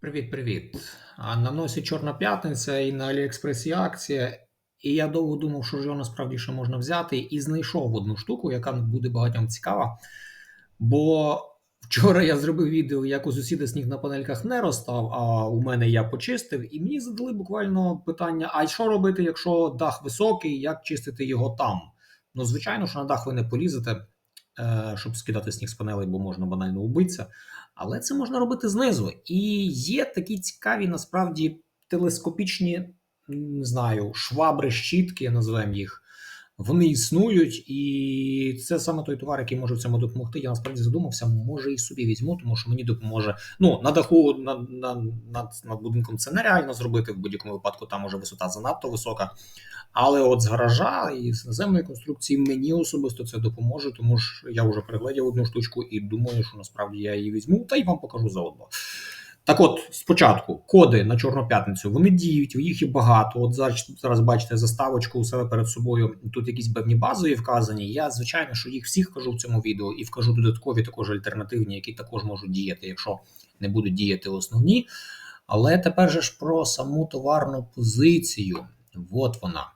Привіт-привіт. На носі Чорна п'ятниця і на Аліекспресі акція. І я довго думав, що ж його насправді ще можна взяти, і знайшов одну штуку, яка буде багатьом цікава. Бо вчора я зробив відео, як у сусіда сніг на панельках не розстав, а у мене я почистив, і мені задали буквально питання: а що робити, якщо дах високий, як чистити його там? Ну, звичайно, що на дах ви не полізете, е, щоб скидати сніг з панелей, бо можна банально убитися. Але це можна робити знизу. І є такі цікаві, насправді, телескопічні, не знаю, швабри, щітки, називаємо їх. Вони існують, і це саме той товар, який може в цьому допомогти. Я насправді задумався, може і собі візьму, тому що мені допоможе. Ну, на даху над, над, над, над будинком це нереально зробити. В будь-якому випадку там може висота занадто висока. Але от з гаража і з наземної конструкції мені особисто це допоможе, тому що я вже переглядів одну штучку і думаю, що насправді я її візьму, та й вам покажу заодно. Так от, спочатку, коди на Чорну п'ятницю вони діють, їх і багато. От зараз, зараз бачите заставочку у себе перед собою. Тут якісь певні базові вказані. Я, звичайно, що їх всіх кажу в цьому відео і вкажу додаткові також альтернативні, які також можуть діяти, якщо не будуть діяти основні. Але тепер же ж про саму товарну позицію. От вона.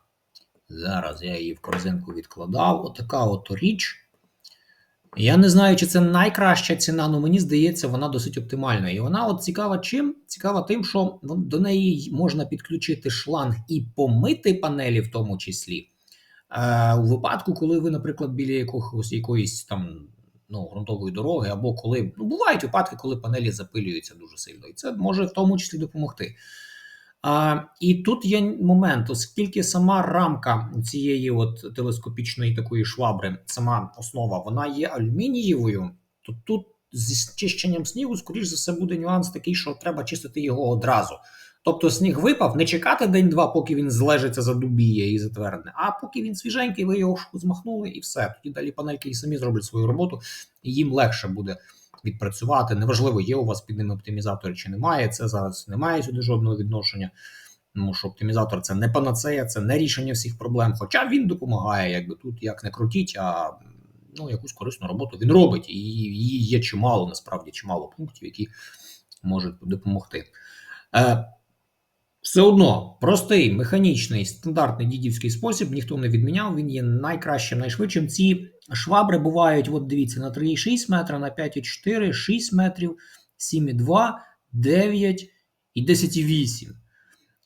Зараз я її в корзинку відкладав. Отака от річ. Я не знаю, чи це найкраща ціна, але мені здається, вона досить оптимальна. І вона от цікава чим? Цікава тим, що до неї можна підключити шланг і помити панелі, в тому числі. Е, У випадку, коли ви, наприклад, біля якогось якоїсь там ну, ґрунтової дороги, або коли ну, бувають випадки, коли панелі запилюються дуже сильно, і це може в тому числі допомогти. А, І тут є момент, оскільки сама рамка цієї от телескопічної такої швабри, сама основа, вона є алюмінієвою, то тут зі чищенням снігу, скоріш за все, буде нюанс такий, що треба чистити його одразу. Тобто сніг випав, не чекати день-два, поки він злежиться, задубіє і затвердне, а поки він свіженький, ви його змахнули і все. Тоді далі панельки і самі зроблять свою роботу, і їм легше буде відпрацювати. Неважливо, є у вас під ними оптимізатори чи немає. Це зараз немає сюди жодного відношення. Тому що оптимізатор це не панацея, це не рішення всіх проблем. Хоча він допомагає, якби тут як не крутіть, а ну, якусь корисну роботу він робить. І її є чимало, насправді чимало пунктів, які можуть допомогти. Е, все одно простий, механічний, стандартний дідівський спосіб ніхто не відміняв. Він є найкращим, найшвидшим. Ці швабри бувають, от дивіться, на 3,6 метра, на 5,4, 6 метрів, 7,2, 9 і 10,8.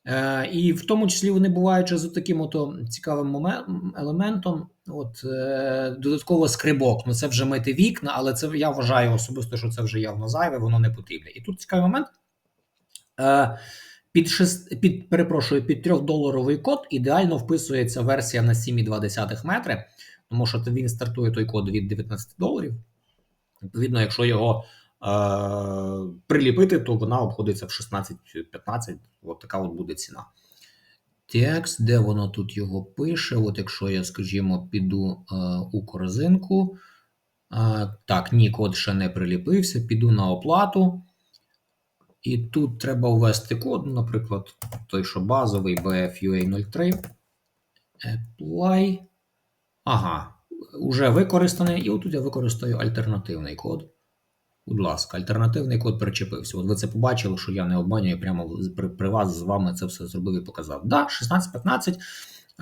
Е, І в тому числі вони бувають з таким от цікавим елементом. От е, Додатково скрибок. Ну це вже мити вікна, але це я вважаю особисто, що це вже явно зайве, воно не потрібне. І тут цікавий момент. Е, під 6, під перепрошую, під 3-доларовий код ідеально вписується версія на 7,2 метри, тому що він стартує той код від 19 доларів. Відповідно, якщо його е, приліпити, то вона обходиться в 16-15. От така от буде ціна. Текст, де воно тут його пише? От якщо я, скажімо, піду е, у корзинку. Е, так, ні, код ще не приліпився, піду на оплату. І тут треба ввести код, наприклад, той, що базовий BFUA03. Apply. Ага, уже використаний. І отут я використаю альтернативний код. Будь ласка, альтернативний код причепився. От ви це побачили, що я не обманюю, прямо при, при вас з вами це все зробив і показав. Да, 16-15.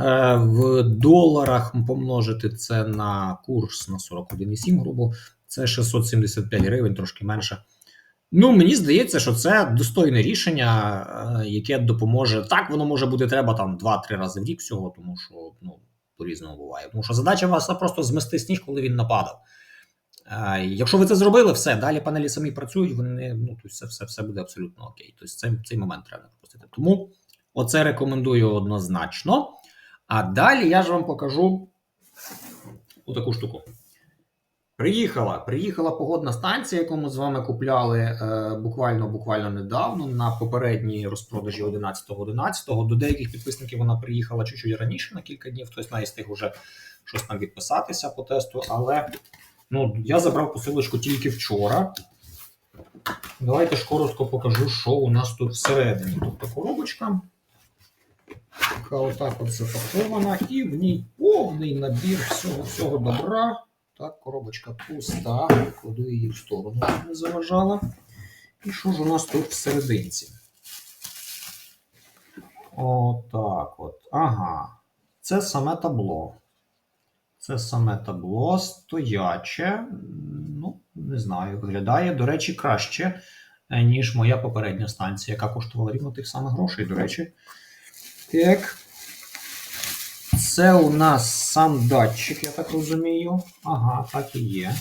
Е, в доларах помножити це на курс на 41,7, грубо. Це 675 гривень, трошки менше. Ну, мені здається, що це достойне рішення, е, яке допоможе. Так, воно може бути треба там 2-3 рази в рік всього, тому що ну, по-різному буває. Тому що задача вас просто змести сніг, коли він нападав. Е, Якщо ви це зробили, все, далі панелі самі працюють, вони ну, тобто все все, все буде абсолютно окей. Тобто цей, цей момент треба пропустити. Тому оце рекомендую однозначно. А далі я ж вам покажу отаку штуку. Приїхала приїхала погодна станція, яку ми з вами купляли е, буквально буквально недавно на попередній розпродажі 11.11. До деяких підписників вона приїхала чуть-чуть раніше на кілька днів. Хтось навіть встиг уже щось там відписатися по тесту. Але ну, я забрав посилочку тільки вчора. Давайте ж коротко покажу, що у нас тут всередині. Тобто коробочка, яка отак от запакована, і в ній повний набір всього всього добра. Так, коробочка пуста, кладу її в сторону, щоб не заважала. І що ж у нас тут всерединці? Отак от. Ага. Це саме табло. Це саме табло стояче. Ну, не знаю, виглядає, до речі, краще, е, ніж моя попередня станція, яка коштувала рівно тих самих грошей, до речі. Так. Це у нас сам датчик, я так розумію. Ага, так і є.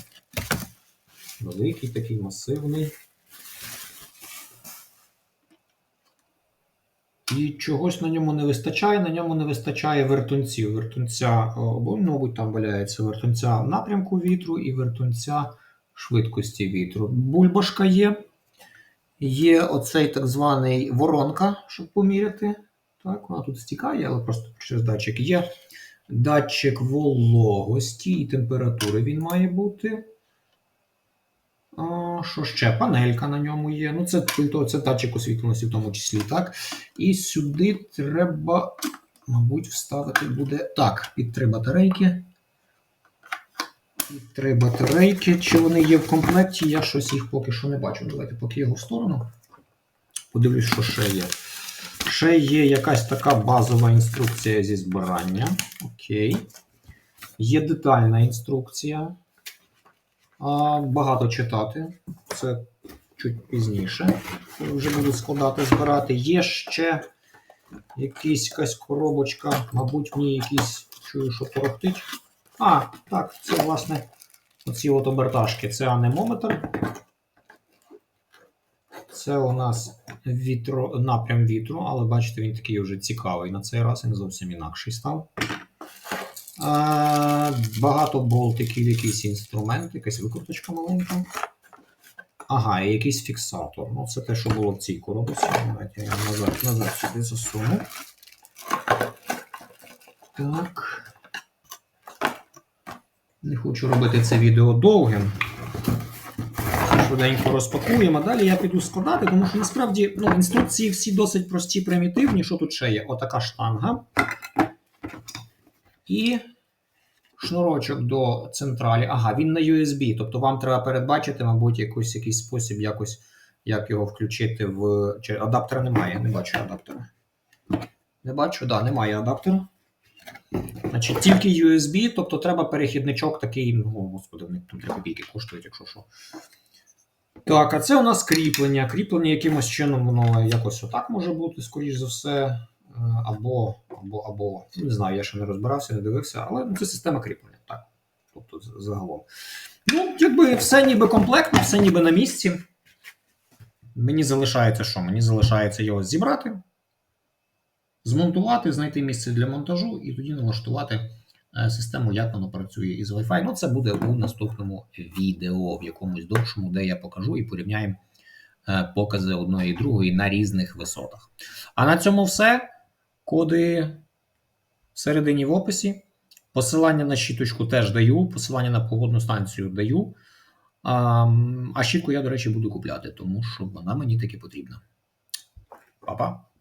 Великий, такий масивний. І чогось на ньому не вистачає. На ньому не вистачає вертунців. Вертунця, бо, мабуть, там валяється вертунця напрямку вітру і вертунця швидкості вітру. Бульбашка є. Є оцей так званий воронка, щоб поміряти. Так, вона тут стікає, але просто через датчик. Є датчик вологості і температури він має бути. А, що ще? Панелька на ньому є. Ну, це, це датчик освітленості в тому числі, так. І сюди треба, мабуть, вставити буде. Так, під три батарейки. Під три батарейки. Чи вони є в комплекті? Я щось їх поки що не бачу. Давайте поки його в сторону. Подивлюсь, що ще є. Ще є якась така базова інструкція зі збирання. Окей. Є детальна інструкція. Багато читати. Це чуть пізніше. Вже буду складати, збирати. Є ще якась коробочка, мабуть, в ній якісь чую, що торохтить. А, так, це власне оці от оберташки. Це анемометр. Це у нас вітро, напрям вітру, але бачите, він такий вже цікавий на цей раз, він зовсім інакший став. А, багато болтиків, якийсь інструмент, якась викруточка маленька. Ага, і якийсь фіксатор. Ну, це те, що було в цій коробці. Давайте я назад, назад сюди засуну. Так. Не хочу робити це відео довгим. Швиденько розпакуємо. Далі я піду складати, тому що насправді ну, інструкції всі досить прості, примітивні. Що тут ще є? Отака штанга. І шнурочок до централі. Ага, він на USB. Тобто вам треба передбачити, мабуть, якийсь, якийсь спосіб, якось, як його включити в. Чи адаптера немає, не бачу адаптера. Не бачу, да, немає адаптера. Значить, тільки USB, тобто треба перехідничок такий, ну, господи, вони там 3 копійки коштують, якщо що. Так, а це у нас кріплення. Кріплення якимось чином воно якось отак може бути, скоріш за все. е, Або, або, або, не знаю, я ще не розбирався, не дивився, але ну, це система кріплення, так. Тобто загалом. Ну, якби все ніби комплектно, все ніби на місці. Мені залишається що? Мені залишається його зібрати, змонтувати, знайти місце для монтажу і тоді налаштувати систему, як воно працює із Wi-Fi. Ну, це буде у наступному відео, в якомусь довшому, де я покажу і порівняємо е, покази одної і другої на різних висотах. А на цьому все. Коди всередині в описі. Посилання на щіточку теж даю, посилання на погодну станцію даю. А, а щітку я, до речі, буду купляти, тому що вона мені таки потрібна. Па-па.